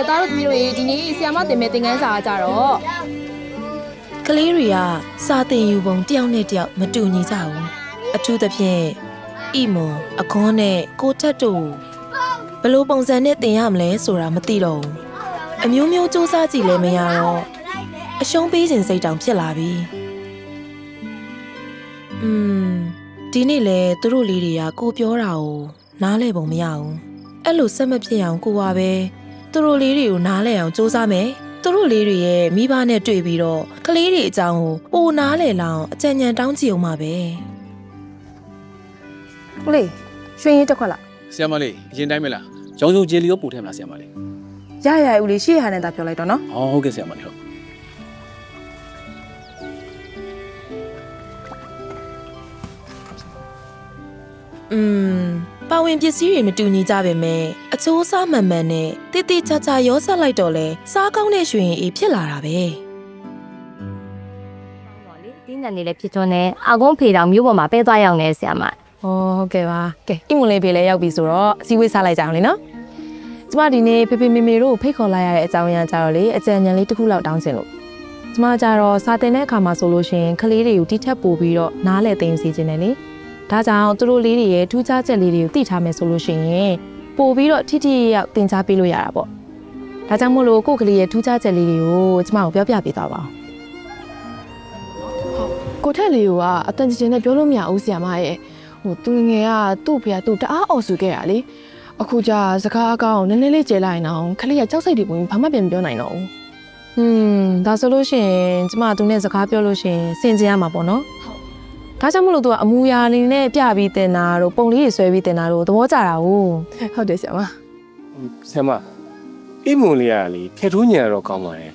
ကဲသားတို့သမီးတို့ရေဒီနေ့ဆီယာမတင်မဲ့သင်ခန်းစာကကြတော့ကလေးတွေကစာသင်ယူပုံတယောက်နဲ့တယောက်မတူညီကြဘူးအထူးသဖြင့်ဣမွန်အခွန်နဲ့ကိုထက်တို့ဘယ်လိုပုံစံနဲ့သင်ရမလဲဆိုတာမသိတော့ဘူးအမျိုးမျိုးစူးစမ်းကြည့်လဲမရတော့အရှုံးပေးခြင်းစိတ်တောင်ဖြစ်လာပြီอืมဒီနေ့လေသူတို့လေးတွေကကိုပြောတာကိုနားလဲပုံမရဘူးအဲ့လိုဆက်မဖြစ်အောင်ကိုကပဲ သူတို့လေးတွေကိုနားလဲအောင်စူးစမ်းမယ်သူတို့လေးတွေရဲ့မိဘနဲ့တွေ့ပြီးတော့ကလေးတွေအကြောင်းကိုပိုနားလေလောင်အကြံဉာဏ်တောင်းကြည့်အောင်ပါပဲဦးလေးရွှေရင်တစ်ခွက်လားဆရာမလေးအရင်တိုင်းမလားကျောင်းစုံဂျယ်လီရောပို့ထဲမလားဆရာမလေးရရဦးလေးရှေ့ဟာနဲ့သာပြောလိုက်တော့နော်ဟောဟုတ်ကဲ့ဆရာမလေးဟုတ်อืม ပါဝင်ပစ္စည်းတွေမတူညီကြပါမယ်အချိုးစားမှန်မှန်နဲ့တိတိကျကျရောဆက်လိုက်တော့လဲစားကောင်းတဲ့ရွှေရင်အေးဖြစ်လာတာပဲပေါ့လေတင်းညံနေလည်းဖြစ်ထွန်းနေအကုန်းဖေတောင်မျိုးပေါ်မှာပဲသွားရောက်နေဆရာမဟောဟုတ်ကဲ့ပါကဲအိမွန်လေးဖေလည်းရောက်ပြီဆိုတော့အစည်းအဝေးစားလိုက်ကြအောင်လေနော်ကျမဒီနေ့ဖေဖေမေမေတို့ကိုဖိတ်ခေါ်လိုက်ရတဲ့အကြောင်းအရာကြတော့လေအကြံဉာဏ်လေးတစ်ခုလောက်တောင်းချင်လို့ကျမကြတော့စာတင်တဲ့အခါမှာဆိုလို့ရှိရင်ကလေးတွေကိုတိထက်ပို့ပြီးတော့နားလည်သိသိချင်တယ်လေ ဒါကြောင့်သူတို့လေးတွေရဲ့ထူးခြားချက်လေးတွေကိုသိထားမယ်ဆိုလို့ရှိရင်ပို့ပြီးတော့ထိထိရောက်သင်ကြားပေးလို့ရတာပေါ့ဒါကြောင့်မို့လို့ကိုယ့်ကလေးရဲ့ထူးခြားချက်လေးတွေကိုကျမကိုပြောပြပေးသွားပါအောင်ကိုထက်လေးကအတန်ကျင်နဲ့ပြောလို့မရဘူးဆီယမရဲ့ဟိုသူငယ်ကသူ့ဖေကသူ့တအားအော်ဆူခဲ့တာလေအခုကျစကားအကောင်နည်းနည်းလေးကျေလိုက်အောင်ခလေးကကြောက်စိတ်တွေဝင်ဘာမှပြန်မပြောနိုင်တော့ဘူး။ဟွန်းဒါဆိုလို့ရှိရင်ကျမသူနဲ့စကားပြောလို့ရှိရင်စင်ကြင်ရမှာပေါ့နော်။ ဒါကြောင့်မလို့သူကအမူအရာလေးနဲ့ပြပြီးတင်တာတို့ပုံလေးတွေဆွဲပြီးတင်တာတို့သဘောကျတာ哦 ဟုတ်တယ်ဆီယမ ဆရာမအိမ်မွန်လေးကလေဖြတ်ထိုးညံတော့ကောင်းပါတယ်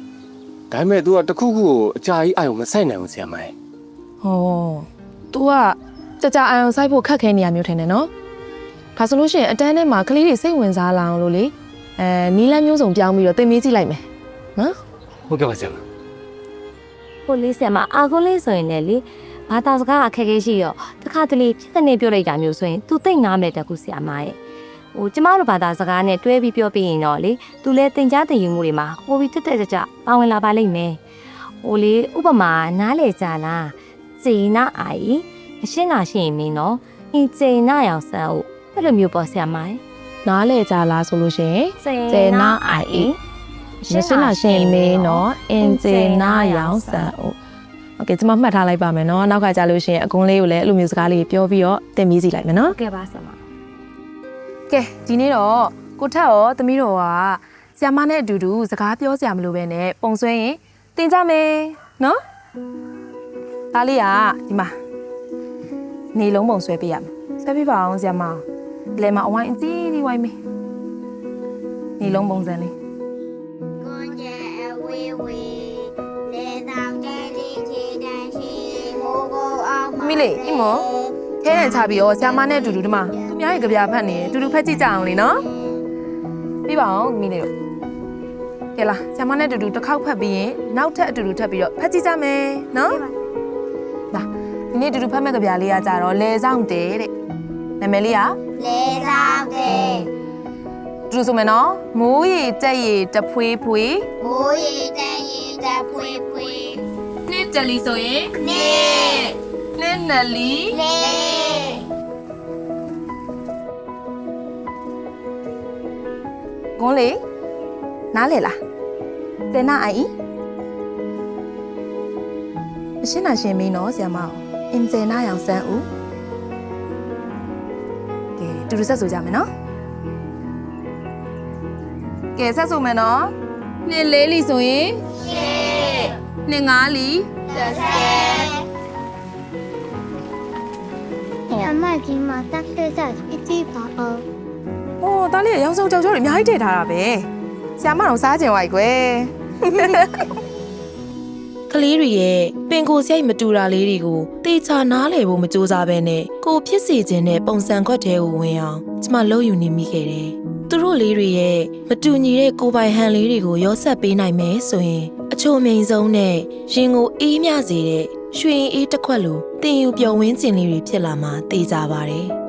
ဒါပေမဲ့ तू ကတစ်ခုခုကိုအကြာကြီးအာရုံမဆိုင်နိုင်ဘူးဆရာမရဲ့ ။ဟော तू ကကြကြအာရုံစိုက်ဖို့ခက်ခဲနေရမျိုးထင်တယ်နော်။ဒါဆိုလို့ရှိရင်အတန်းထဲမှာကလေးတွေစိတ်ဝင်စားလာအောင်လို့လေအဲနီးလန်းမျိုးစုံပြောင်းပြီးတော့တင်မေးကြည့်လိုက်မယ်။နော် ဟုတ်ကဲ့ပါဆရာမ ကိုလေးဆရာမအကုန်းလေးဆိုရင်လည်းလေ ဘာသာစကားအခက်အခဲရှိရောတခါတလေဖြစ်တဲ့နေပြောလိုက်တာမျိုးဆိုရင် तू သိမ့်နားမလဲတကူဆရာမရဲ့ဟိုကျမတို့ဘာသာစကားနဲ့တွဲပြီးပြောပြရင်တော့လေ तू လည်းတင် जा တင်ယူမှုတွေမှာပိုပြီးတက်တက်ကြကြပါဝင်လာပါလိမ့်မယ်ဟိုလေဥပမာနားလေကြလားစေနာအိုင်မရှင်းတာရှိရင်မင်းနော်အင်းစေနာရောက်ဆန်းဟုတ်အဲ့လိုမျိုးပေါ့ဆရာမရဲ့ ။နားလေကြလားဆိုလို့ရှိရင် စေ ကျေနာအိုင်မရှင်းလာရှင်မင်းနော်အင်ဂျင်နာရောင်ဆန်အို โอเคကျွန်မမှတ်ထားလိုက်ပါမယ်နော်နောက်ကကြလို့ရှိရင်အကွန်းလေးကိုလည်းအဲ့လိုမျိုးစကားလေးပြောပြီးတော့တင်ပြီးစီလိုက်မယ်နော် ဟုတ်ကဲ့ပါဆရာမ ကဲဒီနေ့တော့ကိုထက်ရောသမီးတော်ကဆ iam မနဲ့အတူတူစကားပြောစရာမလိုပဲနဲ့ပုံဆွဲရင်တင်ကြမယ်နော်ဒါလေးကဒီမှာနေလုံးပုံဆွဲပေးရမယ်ဆွဲပေးပါအောင်ဆ iam မလဲမအဝိုင်းအကြီးကြီးဝိုင်းမေးနေလုံးပုံစံလေး အောင်သမီးလေးအမောထဲနဲ့ချပြီးတော့ဆ iam မနဲ့အတူတူဒီမှာသူများရဲ့ကြပြဖတ်နေတယ်အတူတူဖတ်ကြည့်ကြအောင်လေနော်ပြီးပါအောင်သမီးလေးတို့ကဲလားဆ iam မနဲ့အတူတူတစ်ခေါက်ဖတ်ပြီးရင်နောက်ထပ်အတူတူထပ်ပြီးတော့ဖတ်ကြည့်ကြမယ်နော်လာဒီနေ့တူတူဖတ်မဲ့ကြပြလေးကကြတော့လဲဆောင်တယ်တဲ့နာမည်လေးကလေဆောင်တဲ့တူတူဆိုမယ်နော်မိုးရီတက်ရီတဖွေးဖွေးမိုးရီတန်ရီတဖွေဖွေနှစ်တလီဆိုရင်နေ နှစ်နလီလေဂွန်းလေးနားလေလားတင်နာအိုင်မရှင်းနာရှင်မင်းနော်ဆရာမအောင်အင်ဂျင်နာရောင်စမ်းဦးကဲတူတူဆက်ဆိုကြမယ်နော်ကဲဆက်ဆိုမယ်နော်နှစ်လေးလီဆိုရင်ရှစ်နှစ်ငါးလီအ မကြီးမတက်တဲ့စားအကြည့်ပါအောင်။အိုးတားလေးရောင်စုံကြောက်ကြောတွေအများကြီးထည့်ထားတာပဲ။ဆရာမတော့စားကြင်ဝိုက်ကွယ်ကလေးတွေရဲ့ပင်ကိုယ်စိတ်မတူတာလေးတွေကိုတေချာနားလည်ဖို့မကြိုးစားဘဲနဲ့ကိုဖြစ်စီခြင်းနဲ့ပုံစံခွက်တဲကိုဝင်အောင်ကျမလှုပ်ယူနေမိခဲ့တယ်။သူတို့လေးတွေရဲ့မတူညီတဲ့ကိုယ်ပိုင်ဟန်လေးတွေကိုရောဆက်ပေးနိုင်မယ်ဆိုရင်အချိုမိန်ဆုံးနဲ့ရင်ကိုအေးမြစေတဲ့ ရွှေအေးတစ်ခွက်လိုတင်ယူပျော်ဝင်းကျင်လေးတွေဖြစ်လာမှာတေချာပါတယ်။